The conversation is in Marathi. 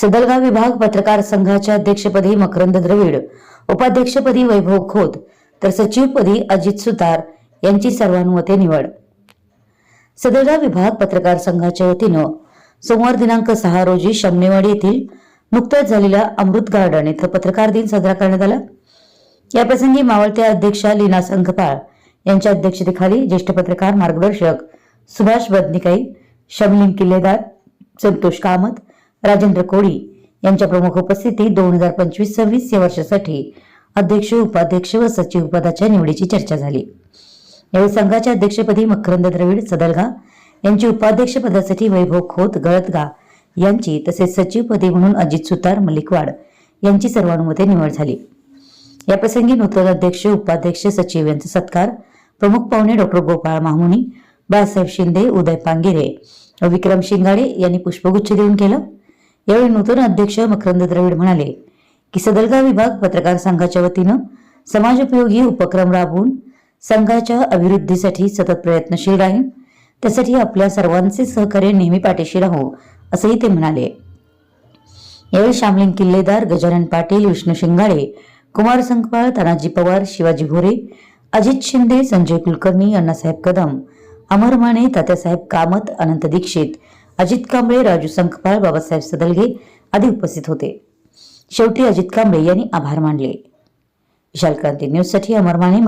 सदलगाव विभाग पत्रकार संघाच्या अध्यक्षपदी मकरंद द्रविड उपाध्यक्षपदी वैभव खोत तर सचिवपदी अजित सुतार यांची सर्वानुमते निवड. सदलगाव विभाग पत्रकार संघाच्या वतीनं सोमवार दिनांक सहा रोजी शमनेवाडी येथील नुकत्याच झालेल्या अमृत गार्डन इथं पत्रकार दिन साजरा करण्यात आला. याप्रसंगी मावळत्या अध्यक्षा लीना संघपाळ यांच्या अध्यक्षतेखाली ज्येष्ठ पत्रकार मार्गदर्शक सुभाष बदनिकाई शमलिंग किल्लेदार संतोष कामत राजेंद्र कोळी यांच्या प्रमुख उपस्थितीत दोन हजार पंचवीस सव्वीस या वर्षासाठी अध्यक्ष उपाध्यक्ष व सचिव पदाच्या निवडीची चर्चा झाली. यावेळी संघाच्या अध्यक्षपदी मकरंद द्रविड सदलगा यांची उपाध्यक्ष पदासाठी वैभव खोत गळतगा यांची तसेच सचिवपदी म्हणून अजित सुतार मलिकवाड यांची सर्वानुमते निवड झाली. याप्रसंगी नूतन अध्यक्ष उपाध्यक्ष सचिव यांचा सत्कार प्रमुख पाहुणे डॉक्टर गोपाळ माहुनी बाळासाहेब शिंदे उदय पांगिरे विक्रम शिंगाडे यांनी पुष्पगुच्छ देऊन केलं. यावेळी नूतन अध्यक्ष मकरंद द्रविड म्हणाले की सदलगाव विभाग पत्रकार संघाच्या वतीनं समाजोपयोगी उपक्रम राबवून संघाच्या अभिवृद्धीसाठी सतत प्रयत्नशील राहील त्यासाठी आपल्या सर्वांचे सहकार्य नेहमी पाठीशी राहू असंही ते म्हणाले. यावेळी शामलिंग किल्लेदार गजानन पाटील विष्णू शिंगाळे कुमार संकपाळ तानाजी पवार शिवाजी भोरे अजित शिंदे संजय कुलकर्णी अण्णासाहेब कदम अमर माने तात्यासाहेब कामत अनंत दीक्षित अजित कांबळे राजू संकपाळ बाबासाहेब सदलगे आदी उपस्थित होते. शेवटी अजित कांबळे यांनी आभार मानले. विशालक्रांती न्यूजसाठी अमर माने